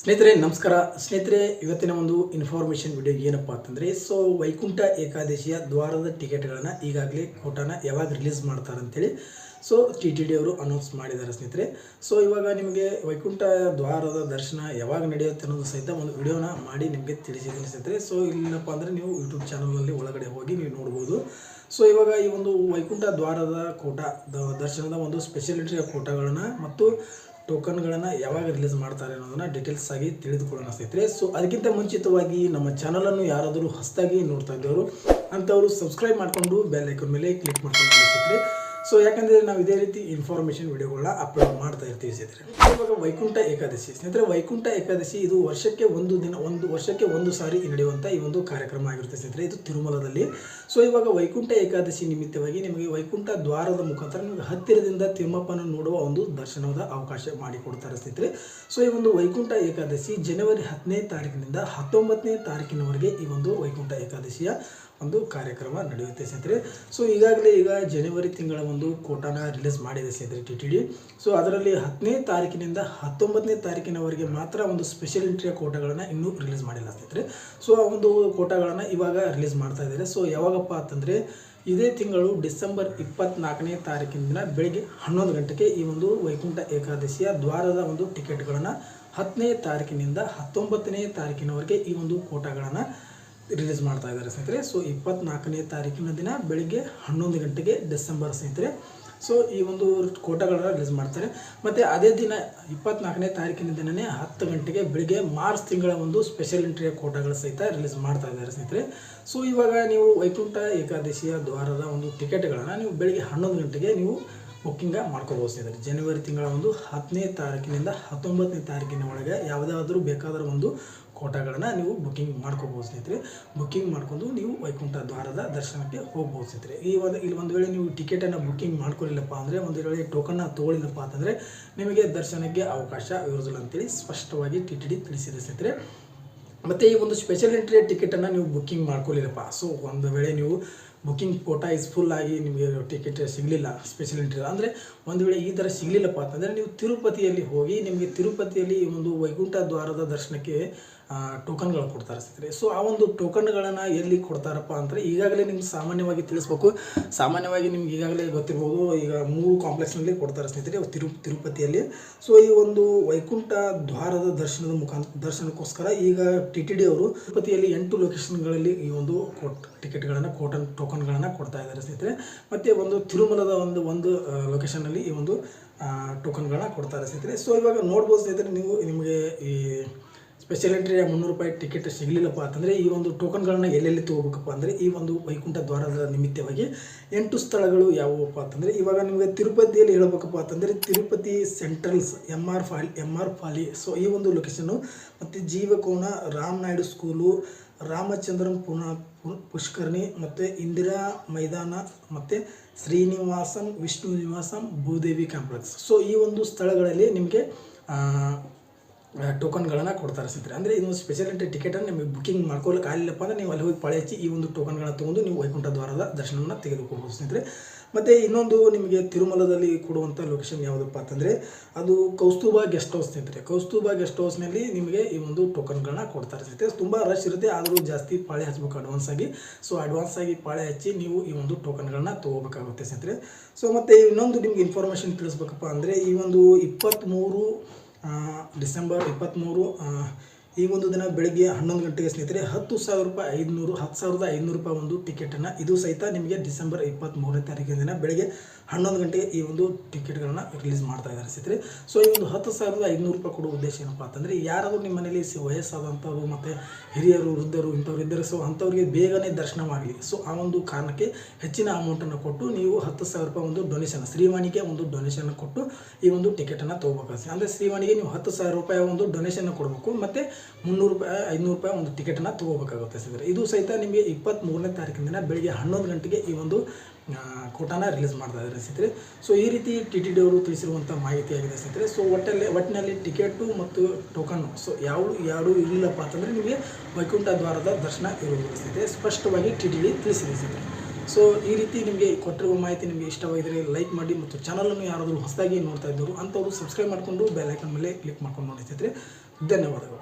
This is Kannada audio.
ಸ್ನೇಹಿತರೆ, ನಮಸ್ಕಾರ. ಸ್ನೇಹಿತರೆ, ಇವತ್ತಿನ ಒಂದು ಇನ್ಫಾರ್ಮೇಷನ್ ವಿಡಿಯೋ ಏನಪ್ಪ ಅಂತಂದರೆ ಸೊ ವೈಕುಂಠ ಏಕಾದಶಿಯ ದ್ವಾರದ ಟಿಕೆಟ್ಗಳನ್ನು ಈಗಾಗಲೇ ಕೋಟಾನ ಯಾವಾಗ ರಿಲೀಸ್ ಮಾಡ್ತಾರೆ ಅಂತೇಳಿ ಸೊ ಟಿ ಟಿ ಡಿ ಅವರು ಅನೌನ್ಸ್ ಮಾಡಿದ್ದಾರೆ ಸ್ನೇಹಿತರೆ. ಸೊ ಇವಾಗ ನಿಮಗೆ ವೈಕುಂಠ ದ್ವಾರದ ದರ್ಶನ ಯಾವಾಗ ನಡೆಯುತ್ತೆ ಅನ್ನೋದು ಸಹಿತ ಒಂದು ವಿಡಿಯೋನ ಮಾಡಿ ನಿಮಗೆ ತಿಳಿಸಿದ್ದೀನಿ ಸ್ನೇಹಿತರೆ. ಸೊ ಇಲ್ಲಪ್ಪ ಅಂದರೆ ನೀವು ಯೂಟ್ಯೂಬ್ ಚಾನಲ್ನಲ್ಲಿ ಒಳಗಡೆ ಹೋಗಿ ನೀವು ನೋಡ್ಬೋದು. ಸೊ ಇವಾಗ ಈ ಒಂದು ವೈಕುಂಠ ದ್ವಾರದ ಕೋಟ ದರ್ಶನದ ಒಂದು ಸ್ಪೆಷಾಲಿಟಿಯ ಕೋಟಗಳನ್ನು ಮತ್ತು ಟೋಕನ್ಗಳನ್ನು ಯಾವಾಗ ರಿಲೀಸ್ ಮಾಡ್ತಾರೆ ಅನ್ನೋದನ್ನ ಡೀಟೇಲ್ಸ್ ಆಗಿ ತಿಳಿದುಕೊಳ್ಳೋಣ ಸ್ನೇಹಿತರೆ. ಸೊ ಅದಕ್ಕಿಂತ ಮುಂಚಿತವಾಗಿ ನಮ್ಮ ಚಾನಲನ್ನು ಯಾರಾದರೂ ಹೊಸದಾಗಿ ನೋಡ್ತಾ ಇದ್ದವರು, ಅಂಥವರು ಸಬ್ಸ್ಕ್ರೈಬ್ ಮಾಡಿಕೊಂಡು ಬೆಲ್ ಐಕನ್ ಮೇಲೆ ಕ್ಲಿಕ್ ಮಾಡ್ಕೊಂಡು ಸ್ನೇಹಿತರೆ. ಸೊ ಯಾಕಂದರೆ ನಾವು ಇದೇ ರೀತಿ ಇನ್ಫಾರ್ಮೇಷನ್ ವಿಡಿಯೋಗಳನ್ನ ಅಪ್ಲೋಡ್ ಮಾಡ್ತಾ ಇರ್ತೀವಿ ಸ್ನೇಹಿತರೆ. ಇವಾಗ ವೈಕುಂಠ ಏಕಾದಶಿ. ಸ್ನೇಹಿತರೆ, ವೈಕುಂಠ ಏಕಾದಶಿ ಇದು ವರ್ಷಕ್ಕೆ ಒಂದು ದಿನ, ಒಂದು ವರ್ಷಕ್ಕೆ ಒಂದು ಸಾರಿ ನಡೆಯುವಂಥ ಈ ಒಂದು ಕಾರ್ಯಕ್ರಮ ಆಗಿರುತ್ತೆ ಸ್ನೇಹಿತರೆ. ಇದು ತಿರುಮಲದಲ್ಲಿ. ಸೊ ಇವಾಗ ವೈಕುಂಠ ಏಕಾದಶಿ ನಿಮಿತ್ತವಾಗಿ ನಿಮಗೆ ವೈಕುಂಠ ದ್ವಾರದ ಮುಖಾಂತರ ನಿಮಗೆ ಹತ್ತಿರದಿಂದ ತಿಮ್ಮಪ್ಪನ ನೋಡುವ ಒಂದು ದರ್ಶನದ ಅವಕಾಶ ಮಾಡಿಕೊಡ್ತಾರೆ ಸ್ನೇಹಿತರೆ. ಸೊ ಈ ಒಂದು ವೈಕುಂಠ ಏಕಾದಶಿ ಜನವರಿ ಹತ್ತನೇ ತಾರೀಕಿನಿಂದ ಹತ್ತೊಂಬತ್ತನೇ ತಾರೀಕಿನವರೆಗೆ ಈ ಒಂದು ವೈಕುಂಠ ಏಕಾದಶಿಯ ಒಂದು ಕಾರ್ಯಕ್ರಮ ನಡೆಯುತ್ತೆ ಸ್ನೇಹಿತರೆ. ಸೊ ಈಗಾಗಲೇ ಈಗ ಜನವರಿ ತಿಂಗಳ ಒಂದು ಕೋಟಾನ ರಿಲೀಸ್ ಮಾಡಿದೆ ಸ್ನೇಹಿತರೆ ಟಿ ಟಿ ಡಿ ಸೊ ಅದರಲ್ಲಿ ಹತ್ತನೇ ತಾರೀಕಿನಿಂದ ಹತ್ತೊಂಬತ್ತನೇ ತಾರೀಕಿನವರೆಗೆ ಮಾತ್ರ ಒಂದು ಸ್ಪೆಷಲ್ ಎಂಟ್ರಿಯ ಕೋಟಾಗಳನ್ನು ಇನ್ನೂ ರಿಲೀಸ್ ಮಾಡಿಲ್ಲ ಸ್ನೇಹಿತರೆ. ಸೊ ಆ ಒಂದು ಕೋಟಾಗಳನ್ನು ಇವಾಗ ರಿಲೀಸ್ ಮಾಡ್ತಾ ಇದ್ದಾರೆ. ಸೊ ಯಾವಾಗಪ್ಪ ಅಂತಂದರೆ ಇದೇ ತಿಂಗಳು ಡಿಸೆಂಬರ್ ಇಪ್ಪತ್ನಾಲ್ಕನೇ ತಾರೀಕಿನ ದಿನ ಬೆಳಗ್ಗೆ ಹನ್ನೊಂದು ಗಂಟೆಗೆ ಈ ಒಂದು ವೈಕುಂಠ ಏಕಾದಶಿಯ ದ್ವಾರದ ಒಂದು ಟಿಕೆಟ್ಗಳನ್ನು ಹತ್ತನೇ ತಾರೀಕಿನಿಂದ ಹತ್ತೊಂಬತ್ತನೇ ತಾರೀಕಿನವರೆಗೆ ಈ ಒಂದು ಕೋಟಾಗಳನ್ನು ರಿಲೀಸ್ ಮಾಡ್ತಾ ಇದ್ದಾರೆ ಸ್ನೇಹಿತರೆ. ಸೊ ಇಪ್ಪತ್ನಾಲ್ಕನೇ ತಾರೀಕಿನ ದಿನ ಬೆಳಿಗ್ಗೆ ಹನ್ನೊಂದು ಗಂಟೆಗೆ ಡಿಸೆಂಬರ್ ಸ್ನೇಹಿತರೆ. ಸೊ ಈ ಒಂದು ಕೋಟಗಳನ್ನು ರಿಲೀಸ್ ಮಾಡ್ತಾರೆ. ಮತ್ತು ಅದೇ ದಿನ ಇಪ್ಪತ್ನಾಲ್ಕನೇ ತಾರೀಕಿನ ದಿನನೇ ಹತ್ತು ಗಂಟೆಗೆ ಬೆಳಿಗ್ಗೆ ಮಾರ್ಚ್ ತಿಂಗಳ ಒಂದು ಸ್ಪೆಷಲ್ ಎಂಟ್ರಿಯ ಕೋಟಾಗಳ ಸಹಿತ ರಿಲೀಸ್ ಮಾಡ್ತಾ ಇದ್ದಾರೆ ಸ್ನೇಹಿತರೆ. ಸೊ ಇವಾಗ ನೀವು ವೈಕುಂಠ ಏಕಾದಶಿಯ ದ್ವಾರದ ಒಂದು ಟಿಕೆಟ್ಗಳನ್ನು ನೀವು ಬೆಳಿಗ್ಗೆ ಹನ್ನೊಂದು ಗಂಟೆಗೆ ನೀವು ಬುಕ್ಕಿಂಗ ಮಾಡ್ಕೋಬೋದು ಸ್ನೇಹಿತರೆ. ಜನವರಿ ತಿಂಗಳ ಒಂದು ಹತ್ತನೇ ತಾರೀಕಿನಿಂದ ಹತ್ತೊಂಬತ್ತನೇ ತಾರೀಕಿನ ಒಳಗೆ ಯಾವುದಾದ್ರೂ ಬೇಕಾದರೂ ಒಂದು ಕೋಟಗಳನ್ನು ನೀವು ಬುಕ್ಕಿಂಗ್ ಮಾಡ್ಕೋಬೋದು ಸ್ನೇಹಿತರೆ. ಬುಕ್ಕಿಂಗ್ ಮಾಡ್ಕೊಂಡು ನೀವು ವೈಕುಂಠ ದ್ವಾರದ ದರ್ಶನಕ್ಕೆ ಹೋಗ್ಬೋದು ಸ್ನೇಹಿತರೆ. ಈ ಒಂದು, ಇಲ್ಲಿ ಒಂದು ವೇಳೆ ನೀವು ಟಿಕೆಟನ್ನು ಬುಕ್ಕಿಂಗ್ ಮಾಡ್ಕೊಳ್ಳಿಲ್ಲಪ್ಪ ಅಂದರೆ, ಒಂದು ವೇಳೆ ಟೋಕನ್ನ ತೊಗೊಳ್ಳಿಲ್ಲಪ್ಪ ಅಂತಂದರೆ, ನಿಮಗೆ ದರ್ಶನಕ್ಕೆ ಅವಕಾಶ ಇರೋದಿಲ್ಲ ಅಂತೇಳಿ ಸ್ಪಷ್ಟವಾಗಿ ಟಿ ಟಿ ಡಿ ತಿಳಿಸಿದೆ ಸ್ನೇಹಿತರೆ. ಮತ್ತು ಈ ಒಂದು ಸ್ಪೆಷಲ್ ಎಂಟ್ರಿ ಟಿಕೆಟನ್ನು ನೀವು ಬುಕ್ಕಿಂಗ್ ಮಾಡ್ಕೊಳ್ಳಿಲ್ಲಪ್ಪ ಸೊ ಒಂದು ವೇಳೆ ನೀವು ಬುಕ್ಕಿಂಗ್ ಕೋಟಾ ಇಸ್ ಫುಲ್ ಆಗಿ ನಿಮಗೆ ಟಿಕೆಟ್ ಸಿಗಲಿಲ್ಲ ಸ್ಪೆಷಲ್ ಇಂಟ್ರಿ ಅಂದರೆ ಒಂದು ವೇಳೆ ಈ ಥರ ಸಿಗಲಿಲ್ಲಪ್ಪ ಅಂತಂದರೆ ನೀವು ತಿರುಪತಿಯಲ್ಲಿ ಹೋಗಿ ನಿಮಗೆ ತಿರುಪತಿಯಲ್ಲಿ ಒಂದು ವೈಕುಂಠ ದ್ವಾರದ ದರ್ಶನಕ್ಕೆ ಟೋಕನ್ಗಳು ಕೊಡ್ತಾರೆ ಸ್ನೇಹಿತರೆ. ಸೊ ಆ ಒಂದು ಟೋಕನ್ಗಳನ್ನು ಎಲ್ಲಿ ಕೊಡ್ತಾರಪ್ಪ ಅಂದರೆ ಈಗಾಗಲೇ ನಿಮ್ಗೆ ಸಾಮಾನ್ಯವಾಗಿ ತಿಳಿಸ್ಬೇಕು. ಸಾಮಾನ್ಯವಾಗಿ ನಿಮ್ಗೆ ಈಗಾಗಲೇ ಗೊತ್ತಿರ್ಬೋದು, ಈಗ ಮೂರು ಕಾಂಪ್ಲೆಕ್ಸ್ನಲ್ಲಿ ಕೊಡ್ತಾರೆ ಸ್ನೇಹಿತರೆ, ತಿರು, ತಿರುಪತಿಯಲ್ಲಿ. ಸೊ ಈ ಒಂದು ವೈಕುಂಠ ದ್ವಾರದ ದರ್ಶನದ ಮುಖಾಂತರ ದರ್ಶನಕ್ಕೋಸ್ಕರ ಈಗ ಟಿ ಟಿ ಡಿ ಅವರು ತಿರುಪತಿಯಲ್ಲಿ ಎಂಟು ಲೊಕೇಶನ್ಗಳಲ್ಲಿ ಈ ಒಂದು ಕೋಟ್ ಟಿಕೆಟ್ಗಳನ್ನು ಕೋಟನ್ ಟೋಕನ್ಗಳನ್ನು ಕೊಡ್ತಾ ಇದ್ದಾರೆ ಸ್ನೇಹಿತರೆ. ಮತ್ತು ಒಂದು ತಿರುಮಲದ ಒಂದು ಒಂದು ಲೊಕೇಶನಲ್ಲಿ ಈ ಒಂದು ಟೋಕನ್ಗಳನ್ನ ಕೊಡ್ತಾರೆ ಸ್ನೇಹಿತರೆ. ಸೊ ಇವಾಗ ನೋಡ್ಬೋದು ಸ್ನೇಹಿತರೆ, ನೀವು ನಿಮಗೆ ಈ ಸ್ಪೆಷಲ್ ಎಂಟ್ರಿಯ ಮುನ್ನೂರು ರೂಪಾಯಿ ಟಿಕೆಟ್ ಸಿಗಲಿಲ್ಲಪ್ಪ ಅಂತಂದರೆ ಈ ಒಂದು ಟೋಕನ್ಗಳನ್ನ ಎಲ್ಲೆಲ್ಲಿ ತೊಗೋಬೇಕಪ್ಪ ಅಂದರೆ ಈ ಒಂದು ವೈಕುಂಠ ದ್ವಾರದ ನಿಮಿತ್ತವಾಗಿ ಎಂಟು ಸ್ಥಳಗಳು ಯಾವುವಪ್ಪ ಅಂತಂದರೆ ಇವಾಗ ನಿಮಗೆ ತಿರುಪತಿಯಲ್ಲಿ ಹೇಳಬೇಕಪ್ಪ ಅಂತಂದರೆ Tirupati centrals M R fall M R Fali so ಈ ಒಂದು ಲೊಕೇಶನ್ನು ಮತ್ತು ಜೀವಕೋಣ ರಾಮ್ ನಾಯ್ಡು ಸ್ಕೂಲು ರಾಮಚಂದ್ರನ್ ಪುನ ಪುಷ್ಕರಣಿ ಮತ್ತು ಇಂದಿರಾ ಮೈದಾನ ಮತ್ತು ಶ್ರೀನಿವಾಸಂ ವಿಷ್ಣು ನಿವಾಸಂ, ಭೂದೇವಿ ಕಾಂಪ್ಲೆಕ್ಸ್ ಸೊ ಈ ಒಂದು ಸ್ಥಳಗಳಲ್ಲಿ ನಿಮಗೆ ಟೋಕನ್ಗಳನ್ನು ಕೊಡ್ತಾರೆ ಸ್ನೇಹಿತರೆ. ಅಂದರೆ ಇದೊಂದು ಸ್ಪೆಷಾಲಿಟಿ ಟಿಕೆಟನ್ನು ನಿಮಗೆ ಬುಕ್ಕಿಂಗ್ ಮಾಡ್ಕೊಳ್ಳೋಕೆ ಆಗಲಿಲ್ಲಪ್ಪ ಅಂದರೆ ನೀವು ಅಲ್ಲಿ ಹೋಗಿ ಪಾಳೆ ಈ ಒಂದು ಟೋಕನ್ಗಳನ್ನು ತೊಗೊಂಡು ನೀವು ವೈಕುಂಠ ದ್ವಾರದ ದರ್ಶನವನ್ನು ತೆಗೆದುಕೊಳ್ಬೋದು ಸ್ನೇಹಿತರೆ. ಮತ್ತು ಇನ್ನೊಂದು ನಿಮಗೆ ತಿರುಮಲದಲ್ಲಿ ಕೊಡುವಂಥ ಲೊಕೇಶನ್ ಯಾವುದಪ್ಪ ಅಂತಂದರೆ ಅದು ಕೌಸ್ತುಭ ಗೆಸ್ಟ್ ಹೌಸ್ ಸ್ನೇಹಿತರೆ. ಕೌಸ್ತುಭ ಗೆಸ್ಟ್ ಹೌಸ್ನಲ್ಲಿ ನಿಮಗೆ ಈ ಒಂದು ಟೋಕನ್ಗಳನ್ನ ಕೊಡ್ತಾರೆ ಸ್ನೇಹಿತರೆ. ತುಂಬ ರಶ್ ಇರುತ್ತೆ, ಆದರೂ ಜಾಸ್ತಿ ಪಾಳೆ ಹಚ್ಚಬೇಕು ಅಡ್ವಾನ್ಸ್ ಆಗಿ. ಸೊ ಅಡ್ವಾನ್ಸ್ ಆಗಿ ಪಾಳೆ ಹಚ್ಚಿ ನೀವು ಈ ಒಂದು ಟೋಕನ್ಗಳನ್ನ ತೊಗೋಬೇಕಾಗುತ್ತೆ ಸ್ನೇಹಿತರೆ. ಸೊ ಮತ್ತು ಇನ್ನೊಂದು ನಿಮ್ಗೆ ಇನ್ಫಾರ್ಮೇಷನ್ ತಿಳಿಸ್ಬೇಕಪ್ಪ ಅಂದರೆ ಈ ಒಂದು ಇಪ್ಪತ್ತ್ಮೂರು ಡಿಸೆಂಬರ್ ಇಪ್ಪತ್ತ್ಮೂರು ಈ ಒಂದು ದಿನ ಬೆಳಗ್ಗೆ ಹನ್ನೊಂದು ಗಂಟೆಗೆ ಸ್ನೇಹಿತರೆ, ಹತ್ತು ಸಾವಿರ ರೂಪಾಯಿ, ಐದುನೂರು, ಹತ್ತು ಸಾವಿರದ ಐದುನೂರು ರೂಪಾಯಿ ಒಂದು ಟಿಕೆಟನ್ನು ಇದು ಸಹಿತ ನಿಮಗೆ ಡಿಸೆಂಬರ್ ಇಪ್ಪತ್ತ್ಮೂರನೇ ತಾರೀಕಿನ ದಿನ ಬೆಳಗ್ಗೆ ಹನ್ನೊಂದು ಗಂಟೆಗೆ ಈ ಒಂದು ಟಿಕೆಟ್ಗಳನ್ನು ರಿಲೀಸ್ ಮಾಡ್ತಾ ಇದ್ದಾರೆ ಸ್ನೇಹಿತರೆ. ಸೊ ಈ ಒಂದು ಹತ್ತು ಸಾವಿರದ ಐದುನೂರು ರೂಪಾಯಿ ಕೊಡೋ ಉದ್ದೇಶ ಏನಪ್ಪ ಅಂತಂದರೆ, ಯಾರಾದರೂ ನಿಮ್ಮ ಮನೇಲಿ ವಯಸ್ಸಾದಂಥವ್ರು ಮತ್ತು ಹಿರಿಯರು, ವೃದ್ಧರು, ಇಂಥವ್ರು ಇದ್ದರೆ ಸೊ ಅಂಥವ್ರಿಗೆ ಬೇಗನೆ ದರ್ಶನವಾಗಲಿ ಸೊ ಆ ಒಂದು ಕಾರಣಕ್ಕೆ ಹೆಚ್ಚಿನ ಅಮೌಂಟನ್ನು ಕೊಟ್ಟು ನೀವು ಹತ್ತು ಸಾವಿರ ರೂಪಾಯಿ ಒಂದು ಡೊನೇಷನ್ ಶ್ರೀವಾಣಿಗೆ ಒಂದು ಡೊನೇಷನ್ ಕೊಟ್ಟು ಈ ಒಂದು ಟಿಕೆಟನ್ನು ತೊಗೋಬೇಕು ಅಂದರೆ ಶ್ರೀವಾಣಿಗೆ ನೀವು ಹತ್ತು ಸಾವಿರ ರೂಪಾಯಿ ಒಂದು ಡೊನೇಷನ್ ಕೊಡಬೇಕು. ಮತ್ತು ಮುನ್ನೂರು ರೂಪಾಯಿ, ಐನೂರು ರೂಪಾಯಿ ಒಂದು ಟಿಕೆಟನ್ನು ತೊಗೋಬೇಕಾಗುತ್ತೆ ಸ್ನೇಹಿತರೆ ಇದು ಸಹಿತ ನಿಮಗೆ ಇಪ್ಪತ್ತ್ಮೂರನೇ ತಾರೀಕಿನ ದಿನ ಬೆಳಗ್ಗೆ ಹನ್ನೊಂದು ಗಂಟೆಗೆ ಈ ಒಂದು ಕೋಟಾನ ರಿಲೀಸ್ ಮಾಡ್ತಾ ಇದ್ದಾರೆ ಸ್ನೇಹಿತರೆ ಸೊ ಈ ರೀತಿ ಟಿ ಟಿ ಡಿ ಅವರು ತಿಳಿಸಿರುವಂಥ ಮಾಹಿತಿ ಆಗಿದೆ ಸ್ನೇಹಿತರೆ ಸೊ ಒಟ್ಟಲ್ಲಿ ಒಟ್ಟಿನಲ್ಲಿ ಟಿಕೆಟು ಮತ್ತು ಟೋಕನ್ನು ಸೊ ಯಾವ ಯಾರು ಇರಲಿಲ್ಲಪ್ಪ ಅಂತಂದರೆ ನಿಮಗೆ ವೈಕುಂಠ ದ್ವಾರದ ದರ್ಶನ ಇರುವುದಿಲ್ಲ ಸ್ನೇಹಿತರೆ ಸ್ಪಷ್ಟವಾಗಿ ಟಿ ಟಿ ಡಿ ತಿಳಿಸಿದೆ ಸ್ನೇಹಿತರೆ ಸೊ ಈ ರೀತಿ ನಿಮಗೆ ಕೊಟ್ಟಿರುವ ಮಾಹಿತಿ ನಿಮಗೆ ಇಷ್ಟವಾಗಿದ್ದರೆ ಲೈಕ್ ಮಾಡಿ ಮತ್ತು ಚಾನಲನ್ನು ಯಾರಾದರೂ ಹೊಸದಾಗಿ ನೋಡ್ತಾ ಇದ್ದರು ಅಂಥವ್ರು ಸಬ್ಸ್ಕ್ರೈಬ್ ಮಾಡಿಕೊಂಡು ಬೆಲ್ ಐಕನ್ ಮೇಲೆ ಕ್ಲಿಕ್ ಮಾಡ್ಕೊಂಡು ನೋಡಿ ಸ್ನೇಹಿತರೆ ಧನ್ಯವಾದಗಳು.